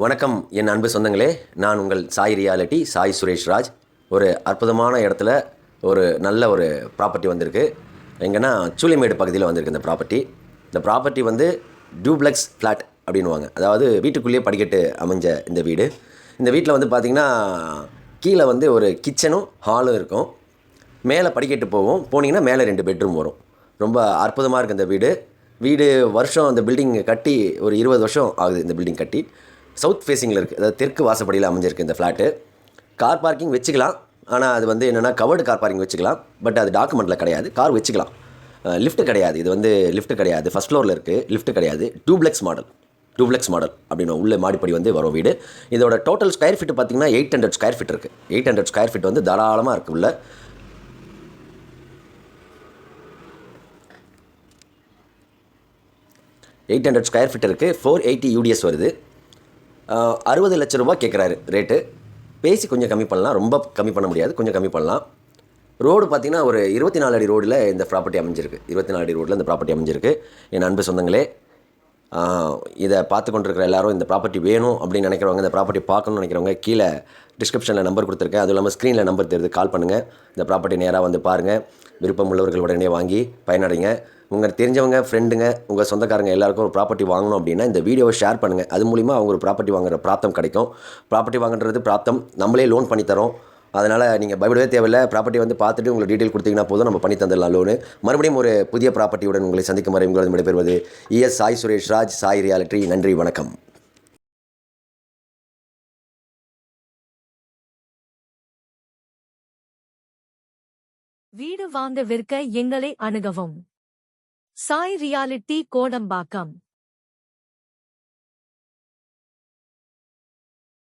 வணக்கம் என் அன்பு சொந்தங்களே. நான் உங்கள் சாய் ரியாலிட்டி சாய் சுரேஷ் ராஜ். ஒரு அற்புதமான இடத்துல ஒரு நல்ல ஒரு ப்ராப்பர்ட்டி வந்திருக்கு. எங்கன்னா சூளைமேடு பகுதியில் வந்திருக்கு இந்த ப்ராப்பர்ட்டி இந்த ப்ராப்பர்ட்டி வந்து டூப்ளெக்ஸ் ஃப்ளாட் அப்படின்வாங்க அதாவது வீட்டுக்குள்ளேயே படிக்கட்டு அமைஞ்ச இந்த வீடு. இந்த வீட்டில் வந்து பார்த்திங்கன்னா கீழே வந்து ஒரு கிச்சனும் ஹாலும் இருக்கும். மேலே படிக்கட்டு போவோம் போனீங்கன்னா மேலே ரெண்டு பெட்ரூம் வரும். ரொம்ப அற்புதமாக இருக்குது இந்த வீடு. வீடு வருஷம் அந்த பில்டிங் கட்டி ஒரு இருபது வருஷம் ஆகுது இந்த பில்டிங் கட்டி. சவுத் ஃபேஸிங்கில் இருக்குது அதாவது தெற்கு வாசப்படியில் அமைஞ்சிருக்கு இந்த ஃப்ளாட்டு கார் பார்க்கிங் வச்சுக்கலாம். ஆனால் அது வந்து என்னென்னா கவர்டு கார் பார்க்கிங் வச்சுக்கலாம். பட் அது டாக்குமெண்ட்டில் கிடையாது. கார் வச்சுக்கலாம். லிஃப்ட்டு கிடையாது. இது வந்து லிஃப்ட்டு கிடையாது. ஃபஸ்ட் ஃப்ளோரில் இருக்குது லிஃப்ட்டு கிடையாது. டூப்ளெக்ஸ் மாடல் டூப்ளெக்ஸ் மாடல் அப்படின்னு உள்ள மாடிப்படி வந்து வரும் வீடு. இதோட டோட்டல் ஸ்கொயர் ஃபீட் பார்த்தீங்கன்னா எயிட் ஹண்ட்ரட் ஸ்கொயர் ஃபீட் இருக்குது எயிட் ஹண்ட்ரட் ஸ்கொயர் ஃபீட் வந்து தாராளமாக இருக்குது உள்ள. எயிட் ஹண்ட்ரட் ஸ்கொயர் ஃபீட் இருக்குது ஃபோர் எயிட்டி யூடிஎஸ் வருது. அறுபது லட்ச ரூபா கேட்குறாரு ரேட்டு பேசி கொஞ்சம் கம்மி பண்ணலாம். ரொம்ப கம்மி பண்ண முடியாது. கொஞ்சம் கம்மி பண்ணலாம். ரோடு பார்த்தீங்கன்னா ஒரு இருபத்தி நாலு அடி ரோடில் இந்த ப்ராப்பர்ட்டி அமைஞ்சிருக்கு. இருபத்தி நாலு அடி ரோட்டில் இந்த ப்ராப்பர்ட்டி அமைஞ்சிருக்கு. என் அன்பு சொந்தங்களே இதை பார்த்து கொண்டிருக்கிற எல்லாரும் இந்த ப்ராப்பர்ட்டி வேணும் அப்படின்னு நினைக்கிறவங்க இந்த ப்ராப்பர்ட்டி பார்க்கணும்னு நினைக்கிறவங்க கீழே டிஸ்கிரிப்ஷனில் நம்பர் கொடுத்துருக்கேன். அதுவும் இல்லாமல் ஸ்க்ரீனில் நம்பர் தெரியுது கால் பண்ணுங்கள் இந்த ப்ராப்பர்ட்டி நேராக வந்து பாருங்கள் விருப்பம் உள்ளவர்கள் உடனே வாங்கி பயனடைங்க. உங்கள் தெரிஞ்சவங்க ஃப்ரெண்டுங்க உங்கள் சொந்தக்காரங்க எல்லாருக்கும் ஒரு ப்ராப்பர்ட்டி வாங்கணும் அப்படின்னா இந்த வீடியோவை ஷேர் பண்ணுங்கள் அது மூலிமா அவங்க ஒரு ப்ராப்பர்ட்டி வாங்குற பிராப்தம் கிடைக்கும். ப்ராப்பர்ட்டி வாங்குறது பிராப்தம் நம்மளே லோன் பண்ணித்தரோம். அதனால் நீங்கள் பயப்படவே தேவையில்லை. ப்ராப்பர்ட்டி வந்து பார்த்துட்டு உங்களுக்கு டீட்டெயில் கொடுத்தீங்கன்னா போதும். நம்ம பண்ணி தந்துடலாம் லோனு மறுபடியும் ஒரு புதிய ப்ராப்பர்ட்டியுடன் உங்களை சந்திக்கும் வரை உங்களது விடைபெறுவது இஎஸ் சாய் சுரேஷ் ராஜ். சாய் ரியாலிட்டி. நன்றி. வணக்கம். வீடு வாங்க விற்க எங்களை அணுகவும். சாய் ரியாலிட்டி கோடம்பாக்கம்.